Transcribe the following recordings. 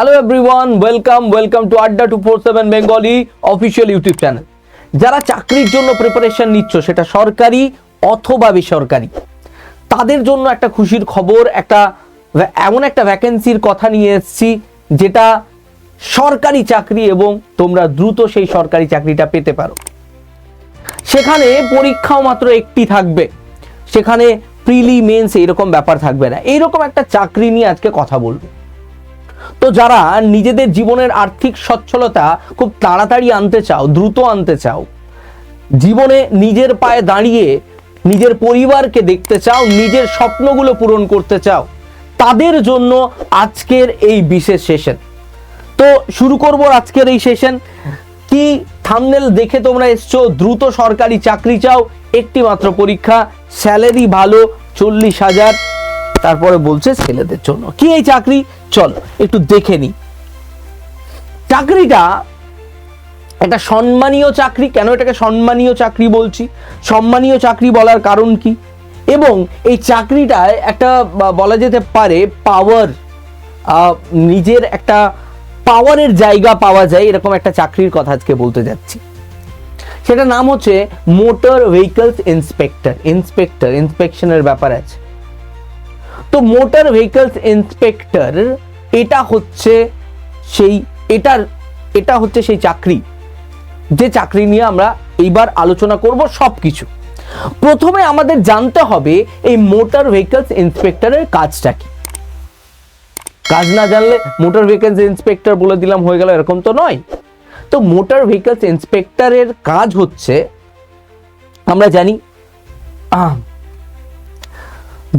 Hello everyone welcome welcome to Adda two four seven Bengali official YouTube channel যারা চাকরির জন্য preparation নিচ্ছ, সেটা সরকারি অথবা বেসরকারি, তাদের জন্য একটা খুশির খবর, একটা এমন একটা ভ্যাকেন্সির কথা নিয়ে এসেছি, যেটা সরকারি চাকরি এবং তোমরা দ্রুত সেই সরকারি চাকরিটা পেতে পারো। সেখানে পরীক্ষাও মাত্র একটি থাকবে। সেখানে প্রিলি মেন্স এরকম ব্যাপার থাকবে না। এইরকম একটা চাকরি নিয়ে আজকে কথা বলব। তো যারা নিজেদের জীবনের আর্থিক সচ্ছলতা খুব তাড়াতাড়ি আনতে চাও, দ্রুত আনতে চাও, জীবনে নিজের পায়ে দাঁড়িয়ে নিজের পরিবারকে দেখতে চাও, নিজের স্বপ্নগুলো পূরণ করতে চাও, তাদের জন্য আজকের এই বিশেষ সেশন তো শুরু করব আজকের এই সেশন কি থামনেল দেখে তোমরা এসছো? দ্রুত সরকারি চাকরি চাও একটি মাত্র পরীক্ষা স্যালারি ভালো, চল্লিশ হাজার, তারপরে বলছে ছেলেদের জন্য। কি এই চাকরি? চল, একটু দেখে নি। চাকরিটা একটা সম্মানীয় চাকরি, কেন এটাকে সম্মানীয় চাকরি বলছি? সম্মানীয় চাকরি বলার কারণ কি? এবং এই চাকরিটায় একটা বলা যেতে পারে পাওয়ার নিজের একটা পাওয়ারের জায়গা পাওয়া যায়, এরকম একটা চাকরির কথা আজকে বলতে যাচ্ছি। সেটা নাম হচ্ছে মোটর ভেহিকলস ইন্সপেক্টর ইন্সপেক্টর ইন্সপেকশনের ব্যাপার আছে। তো মোটর ভেহিকলস ইন্সপেক্টর, এটা হচ্ছে সেই, এটার, এটা হচ্ছে সেই চাকরি। যে চাকরি নিয়ে আমরা এইবার আলোচনা করব সব কিছু প্রথমে আমাদের জানতে হবে এই মোটর ভেহিকলস ইন্সপেক্টরের কাজটা কি। কাজ না জানলে মোটর ভেহিকলস ইন্সপেক্টর বলে দিলাম, হয়ে গেল, এরকম তো নয়। তো মোটর ভেহিকলস ইন্সপেক্টরের কাজ হচ্ছে, আমরা জানি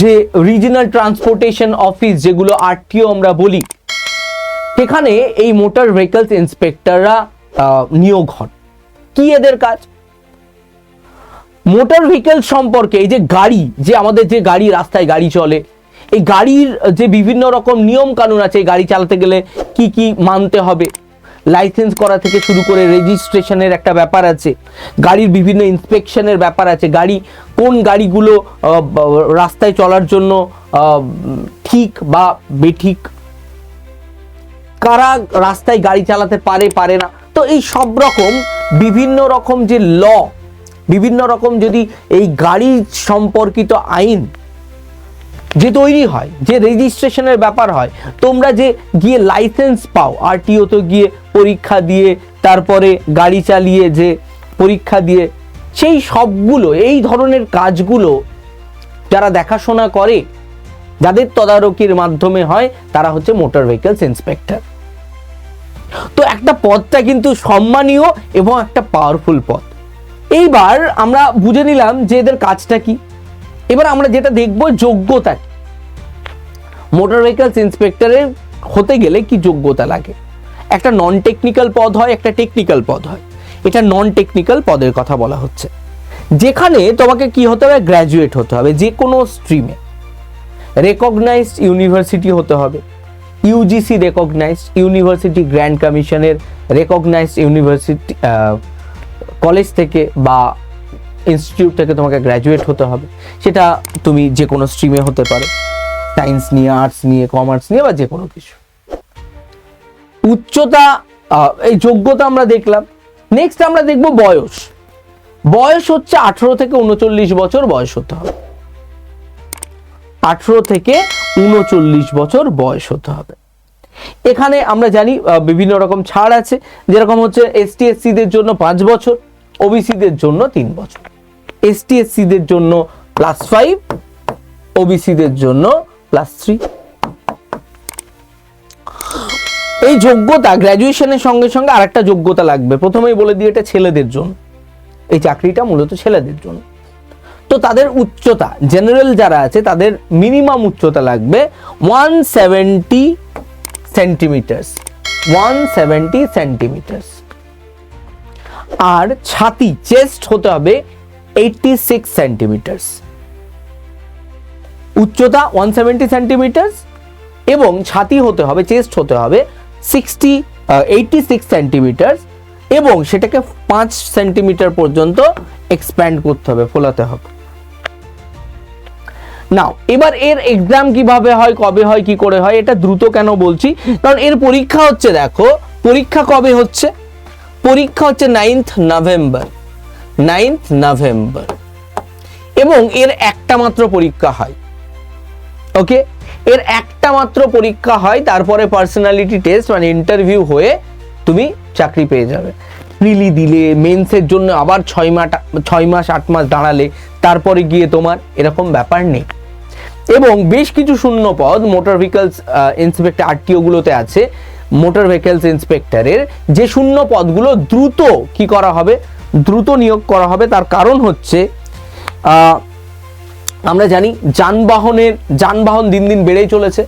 যে রিজিনাল ট্রান্সপোর্টেশন অফিস যেগুলো আরটিও আমরা বলি সেখানে এই মোটর ভেহিকলস ইন্সপেক্টররা নিয়োগ হন। কি এদের কাজ? মোটর ভেহিকল সম্পর্কে এই যে গাড়ি, যে আমাদের যে গাড়ি রাস্তায় গাড়ি চলে, এই গাড়ির যে বিভিন্ন রকম নিয়ম কানুন আছে গাড়ি চালাতে গেলে কি কি মানতে হবে? লাইসেন্স করা থেকে শুরু করে রেজিস্ট্রেশনের একটা ব্যাপার আছে, গাড়ির বিভিন্ন ইন্সপেকশনের ব্যাপার আছে, গাড়ি কোন গাড়িগুলো রাস্তায় চলার জন্য ঠিক বা বেঠিক, কারা রাস্তায় গাড়ি চালাতে পারে পারে না, তো এই সব রকম বিভিন্ন রকম যে ল, বিভিন্ন রকম যদি এই গাড়ি সম্পর্কিত আইন যে তৈরি হয়, যে রেজিস্ট্রেশনের ব্যাপার হয়, তোমরা যে গিয়ে লাইসেন্স পাও আরটিওতে গিয়ে পরীক্ষা দিয়ে, তারপরে গাড়ি চালিয়ে যে পরীক্ষা দিয়ে, সেই সবগুলো, এই ধরনের কাজগুলো যারা দেখাশোনা করে, যাদের তদারকির মাধ্যমে হয়, তারা হচ্ছে মোটর ভেহিকলস ইন্সপেক্টর তো একটা পদটা কিন্তু সম্মানীয় এবং একটা পাওয়ারফুল পদ। এইবার আমরা বুঝে নিলাম যে এদের কাজটা কি। এবার আমরা যেটা দেখব যোগ্যতা মোটর ভেহিকলস ইন্সপেক্টরের হতে গেলে কি যোগ্যতা লাগে? একটা নন টেকনিক্যাল পদ হয়, একটা টেকনিক্যাল পদ হয়। এটা নন টেকনিক্যাল পদের কথা বলা হচ্ছে। যেখানে তোমাকে কি হতে হবে? গ্র্যাজুয়েট হতে হবে যে কোনো স্ট্রিমে রেকগনাইজড ইউনিভার্সিটি হতে হবে। ইউজিসি রেকগনাইজড ইউনিভার্সিটি গ্র্যান্ড কমিশনের রেকগনাইজড ইউনিভার্সিটি কলেজ থেকে বা ইনস্টিটিউট থেকে তোমাকে গ্র্যাজুয়েট হতে হবে। সেটা তুমি যে কোনো স্ট্রিমে হতে পারো। সায়েন্স নিয়ে আর্টস নিয়ে কমার্স নিয়ে বা যে কোনো কিছু। উচ্চতা এই যোগ্যতা আমরা দেখলাম। নেক্সট আমরা দেখব বয়স। বয়স হচ্ছে আঠেরো থেকে উনচল্লিশ বছর বয়স হতে হবে। আঠেরো থেকে উনচল্লিশ বছর বয়স হতে হবে। এখানে আমরা জানি বিভিন্ন রকম ছাড় আছে। যেরকম হচ্ছে এসটি এসসিদের জন্য পাঁচ বছর ওবিসিদের জন্য তিন বছর। এসটি এসসিদের জন্য প্লাস ফাইভ ওবিসিদের জন্য প্লাস থ্রি এই যোগ্যতা গ্র্যাজুয়েশনের সঙ্গে সঙ্গে আরেকটা যোগ্যতা লাগবে। প্রথমেই বলে দিই, এটা ছেলেদের জন্য। এই চাকরিটা মূলত ছেলেদের জন্য। তো তাদের উচ্চতা জেনারেল যারা আছে, তাদের মিনিমাম উচ্চতা লাগবে one seventy centimetres one seventy centimetres আর ছাতি চেস্ট হতে হবে এইটটি সিক্স সেন্টিমিটার্স উচ্চতা ওয়ান সেভেন্টি সেন্টিমিটার্স এবং ছাতি হতে হবে চেস্ট হতে হবে সিক্সটি এইটটি সিক্স সেন্টিমিটার্স এবং সেটাকে পাঁচ সেন্টিমিটার পর্যন্ত এক্সপ্যান্ড করতে হবে, ফোলাতে হবে। নাও এবার এর এক্সাম কীভাবে হয়, কবে হয়, কি করে হয়, এটা দ্রুত কেন বলছি? কারণ এর পরীক্ষা হচ্ছে, দেখো, পরীক্ষা কবে হচ্ছে? পরীক্ষা হচ্ছে নাইন্থ নভেম্বর নাইন্থ নভেম্বর। এবং এর একটা মাত্র পরীক্ষা হয়। ওকে? এর একটা মাত্র পরীক্ষা হয়, তারপরে পার্সোনালিটি টেস্ট মানে ইন্টারভিউ হয়ে তুমি চাকরি পেয়ে যাবে। প্রিলি দিলে মেন্সের জন্য আবার ছয় মাস ছয় মাস, আট মাস দাঁড়ালে, তারপরে গিয়ে তোমার এরকম ব্যাপার নেই। এবং বেশ কিছু শূন্য পদ মোটর ভেহিকলস ইন্সপেক্টর আরটিওগুলোতে আছে মোটর ভেহিকলস ইন্সপেক্টরের যে শূন্য পদগুলো দ্রুত কি করা হবে দ্রুত নিয়োগ করা হবে। তার কারণ হচ্ছে আমরা জানি যানবাহনের, যানবাহন দিন দিন বেড়েই চলেছে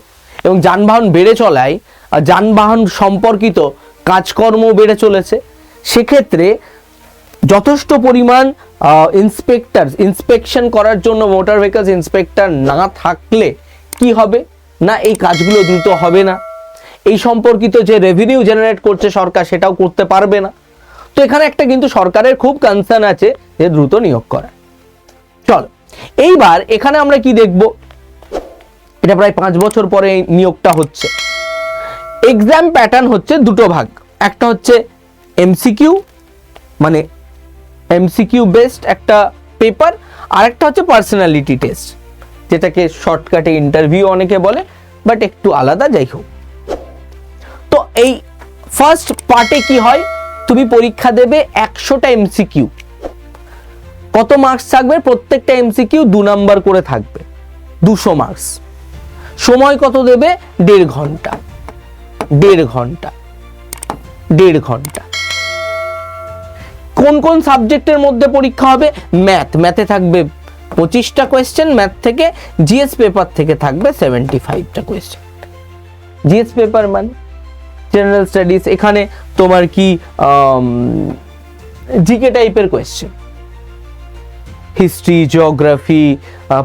এবং যানবাহন বেড়ে চলায় যানবাহন সম্পর্কিত কাজকর্ম বেড়ে চলেছে। সেক্ষেত্রে যথেষ্ট পরিমাণ ইন্সপেক্টর ইন্সপেকশন করার জন্য মোটর ভেহিকলস ইন্সপেক্টর না থাকলে কি হবে? না, এই কাজগুলো দ্রুত হবে না। এই সম্পর্কিত যে রেভিনিউ জেনারেট করছে সরকার সেটাও করতে পারবে না। তো এখানে একটা কিন্তু সরকারের খুব কনসার্ন আছে যে দ্রুত নিয়োগ করা। চলো, এইবার এখানে আমরা কি দেখব? এটা প্রায় পাঁচ বছর পরে নিয়োগটা হচ্ছে। এক্সাম প্যাটার্ন হচ্ছে দুটো ভাগ। একটা হচ্ছে এমসিকিউ মানে এমসিকিউ বেসড একটা পেপার আর একটা হচ্ছে পার্সোনালিটি টেস্ট যেটাকে শর্টকাটে ইন্টারভিউ অনেকে বলে বাট একটু আলাদা যাই হোক। তো এই ফার্স্ট পার্টে কি হয়? তুমি পরীক্ষা দেবে একশোটা এমসিকিউ কত মার্কস থাকবে? প্রত্যেকটা এমসিকিউ দু নাম্বার করে থাকবে। দুশো মার্কস সময় কত দেবে? দেড় ঘণ্টা। দেড় ঘণ্টা। দেড় ঘণ্টা। কোন কোন সাবজেক্টের মধ্যে পরীক্ষা হবে? ম্যাথ। ম্যাথে থাকবে পঁচিশটা কোয়েশ্চেন ম্যাথ থেকে জিএস পেপার থেকে থাকবে সেভেন্টি ফাইভটা কোয়েশ্চেন জিএস পেপার মানে? জেনারেল স্টাডিজ এখানে তোমার কি জিকে টাইপের question history geography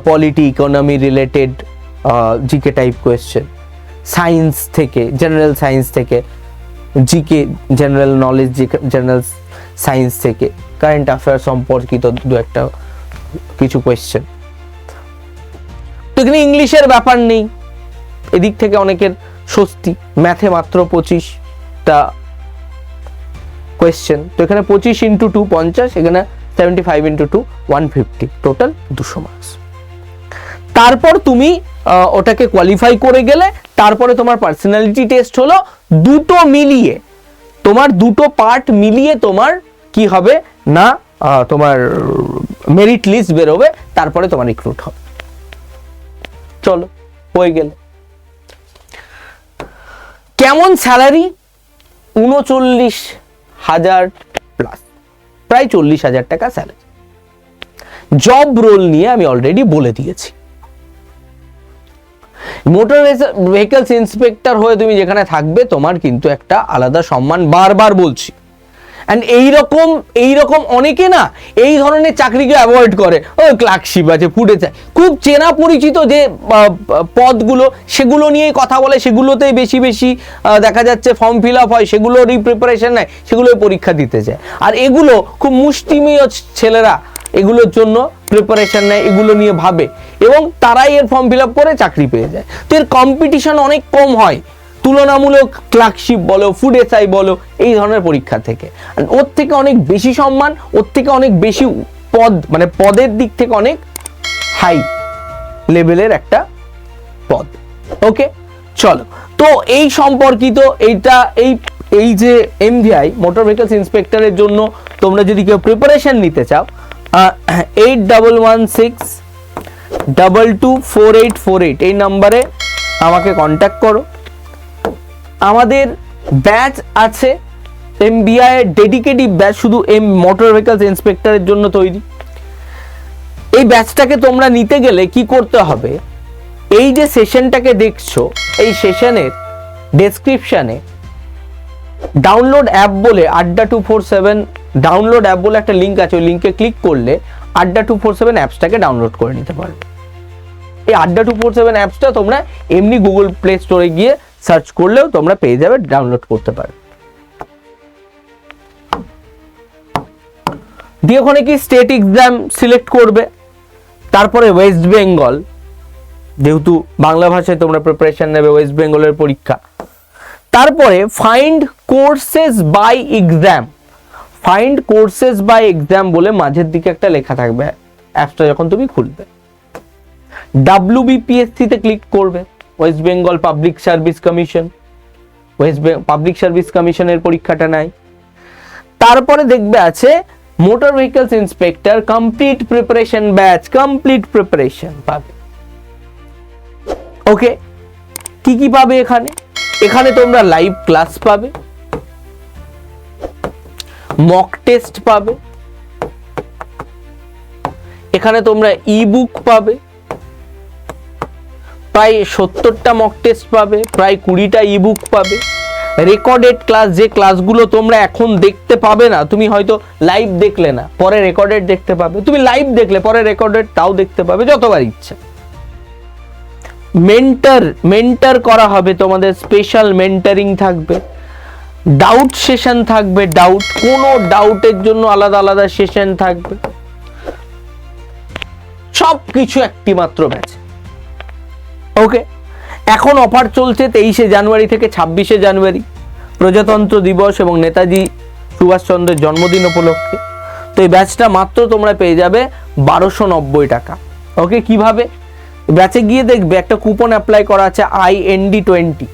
polity economy related GK type question science থেকে জেনারেল সায়েন্স থেকে GK general knowledge general science থেকে কারেন্ট অ্যাফেয়ার সম্পর্কিত দু একটা কিছু কোয়েশ্চেন তো এখানে ইংলিশের ব্যাপার নেই। এদিক থেকে অনেকের স্বস্তি ম্যাথে মাত্র পঁচিশটা কোয়েশ্চেন তো এখানে পঁচিশ ইন্টু টু পঞ্চাশ, এখানে seventy five into two one fifty total দুশো মার্কস তারপর তুমি ওটাকে কোয়ালিফাই করে গেলে, তারপরে তোমার পার্সোনালিটি টেস্ট হলো দুটো মিলিয়ে। তোমার দুটো পার্ট মিলিয়ে তোমার কি হবে? না তোমার মেরিট লিস্ট বেরোবে, তারপরে তোমার রিক্রুট হবে। চলো, হয়ে গেল। কেমন স্যালারি? উনচল্লিশ হাজার প্লাস প্রায় চল্লিশ হাজার টাকা স্যালারি। জব রোল নিয়ে আমি অলরেডি বলে দিয়েছি। মোটর ভেহিকলস ইন্সপেক্টর হয়ে তুমি যেখানে থাকবে, তোমার কিন্তু একটা আলাদা সম্মান বারবার বলছি। অ্যান্ড এইরকম এইরকম অনেকে না এই ধরনের চাকরিকে অ্যাভয়েড করে। ও ক্লার্কশিপ আছে ফুটে যায় খুব চেনা পরিচিত যে পদগুলো, সেগুলো নিয়েই কথা বলে, সেগুলোতেই বেশি বেশি দেখা যাচ্ছে ফর্ম ফিল আপ হয়, সেগুলোরই প্রিপারেশন নেয়, সেগুলোই পরীক্ষা দিতে যায় আর এগুলো খুব মুষ্টিমেয় ছেলেরা এগুলোর জন্য প্রিপারেশন নেয়, এগুলো নিয়ে ভাবে। এবং তারাই এর ফর্ম ফিল আপ করে চাকরি পেয়ে যায়। তো এর কম্পিটিশন অনেক কম হয়। তুলনামূলক ক্লার্কশিপ বলো ফুড এসআই বলো, এই ধরনের পরীক্ষা থেকে। ওর থেকে অনেক বেশি সম্মান, ওর থেকে অনেক বেশি পদ মানে পদের দিক থেকে অনেক হাই লেভেলের একটা পদ। ওকে চলো। তো এই সম্পর্কিত এইটা, এই এই যে এমভিআই মোটর ভেহিকলস ইন্সপেক্টরের জন্য তোমরা যদি কেউ প্রিপারেশন নিতে চাও eight double one six double two four eight four eight এই নাম্বারে আমাকে কন্ট্যাক্ট করো। আমাদের ব্যাচ আছে, এমবিআই এর ডেডিকেটিভ ব্যাচ, শুধু এম মোটর ভেহিকলস ইন্সপেক্টরের জন্য তৈরি। এই ব্যাচটাকে তোমরা নিতে গেলে কি করতে হবে, এই যে সেশনটাকে দেখছ, এই সেশনের ডেসক্রিপশনে ডাউনলোড অ্যাপ বলে Adda two four seven download app বলে একটা লিঙ্ক আছে, ওই লিঙ্কে ক্লিক করলে আড্ডা টু ফোর সেভেন অ্যাপসটাকে ডাউনলোড করে নিতে পারবে। এই আড্ডা টু ফোর সেভেন অ্যাপসটা তোমরা এমনি গুগল প্লে স্টোরে গিয়ে সার্চ করলেও তোমরা পেয়ে যাবে, ডাউনলোড করতে পারবে দিয়ে ওখানে কি স্টেট এক্সাম সিলেক্ট করবে? তারপরে ওয়েস্ট বেঙ্গল যেহেতু বাংলা ভাষায় তোমরা প্রিপারেশন নেবে ওয়েস্ট বেঙ্গলের পরীক্ষা। তারপরে find courses by exam find courses by exam বলে মাঝের দিকে একটা লেখা থাকবে, অ্যাপসটা যখন তুমি খুলবে। ডাব্লিউবিপিএসসি তে ক্লিক করবে। West Bengal Public Service Commission West Public Service কমিশনের পরীক্ষাটা নাই তারপরে দেখবে আছে motor vehicles inspector complete preparation batch complete preparation পাবে। ওকে কি কি পাবে এখানে? এখানে তোমরা লাইভ ক্লাস পাবে। মক টেস্ট পাবে। এখানে তোমরা ই বুক পাবে। প্রায় সত্তরটা মক টেস্ট পাবে, প্রায় কুড়িটা ই বুক পাবে। রেকর্ডেড ক্লাস যে ক্লাসগুলো তোমরা এখন দেখতে পাবে না, তুমি হয়তো লাইভ দেখলে না, পরে রেকর্ডেড দেখতে পাবে। তুমি লাইভ দেখলে, পরে রেকর্ডেড তাও দেখতে পাবে, যতবার ইচ্ছা। মেন্টার মেন্টার করা হবে, তোমাদের স্পেশাল মেন্টারিং থাকবে। ডাউট সেশন থাকবে ডাউট কোনো ডাউটের জন্য আলাদা আলাদা সেশন থাকবে। সব কিছু একটি মাত্র ব্যাচ ওকে এখন অফার চলছে তেইশে জানুয়ারি থেকে ছাব্বিশে জানুয়ারি। প্রজাতন্ত্র দিবস এবং নেতাজি সুভাষচন্দ্রের জন্মদিন উপলক্ষে। তো এই ব্যাচটা মাত্র তোমরা পেয়ে যাবে বারোশো নব্বই টাকা। ওকে কীভাবে? ব্যাচে গিয়ে দেখবে একটা কুপন অ্যাপ্লাই করা আছে I D twenty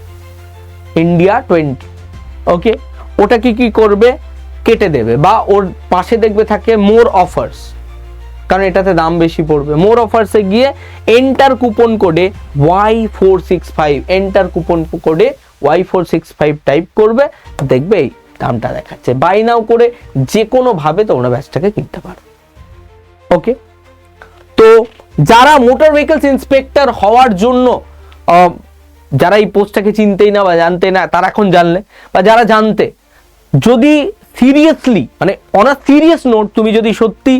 India twenty okay ওটা কি কি করবে? কেটে দেবে বা ওর পাশে দেখবে থাকে মোর অফার্স কারণ এটাতে দাম বেশি পড়বে। মোর অফার্সে গিয়ে এন্টার কুপন কোডে Y four six five enter coupon কোডে Y four six five type করবে। দেখবে এই দামটা দেখাচ্ছে। বাই নাও করে যে কোনোভাবে তোমরা ব্যাচটাকে কিনতে পারো। ওকে তো যারা মোটর ভেহিকলস ইন্সপেক্টর হওয়ার জন্য যারা এই পোস্টটাকে চিনতেই না বা জানতে না, তারা এখন জানলে বা যারা জানতে, যদি সিরিয়াসলি মানে অন সিরিয়াস নোট তুমি যদি সত্যি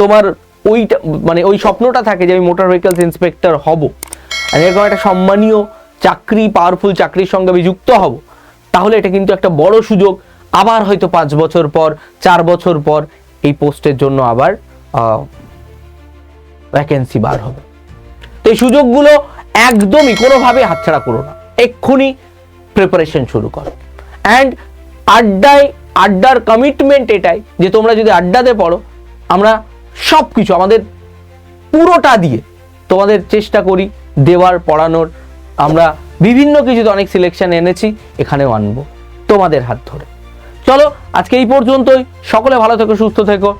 তোমার ওইটা মানে ওই স্বপ্নটা থাকে যে আমি মোটর ভেহিকলস ইন্সপেক্টর হব। এরকম একটা সম্মানীয় চাকরি পাওয়ারফুল চাকরির সঙ্গে আমি যুক্ত হব। তাহলে এটা কিন্তু একটা বড় সুযোগ। আবার হয়তো পাঁচ বছর পর, চার বছর পর এই পোস্টের জন্য আবার ভ্যাকেন্সি বার হবে। তো এই সুযোগগুলো একদমই কোনোভাবে হাতছাড়া করো না। এক্ষুনি প্রিপারেশন শুরু করো। অ্যান্ড আড্ডায়, আড্ডার কমিটমেন্ট এটাই যে তোমরা যদি আড্ডাতে পড়ো, আমরা সব কিছু আমাদের পুরোটা দিয়ে তোমাদের চেষ্টা করি দেওয়ার, পড়ানোর। আমরা বিভিন্ন কিছুতে অনেক সিলেকশন এনেছি, এখানেও আনব। তোমাদের হাত ধরে। চলো, আজকে এই পর্যন্তই। সকলে ভালো থেকো, সুস্থ থেকো।